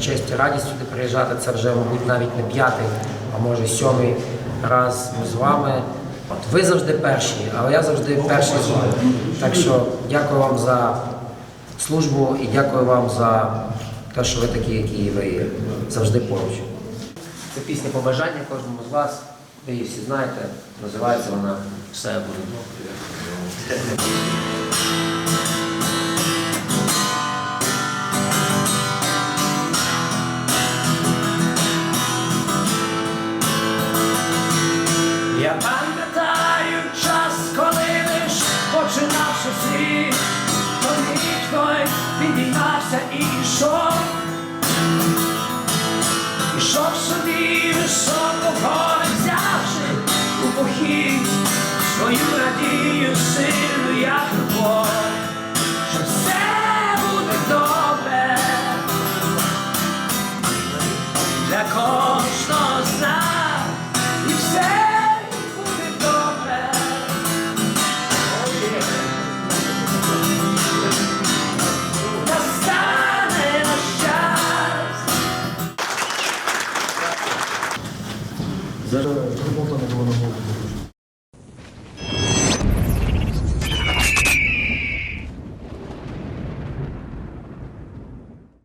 Честь і радість сюди приїжджати. Це вже, мабуть, навіть не п'ятий, а може сьомий раз ми з вами. От ви завжди перші, але я завжди перший з вами. Так що дякую вам за службу і дякую вам за те, що ви такі, які ви завжди поруч. Це пісня побажання кожному з вас. Ви її всі знаєте. Називається вона Все буде добре. Я пам'ятаю час, коли лиш починався світ, той підіймався і йшов, ішов собі високо гори взявши у похід свою надію сильну, як любов, що все буде добре Зараз робота не на голову.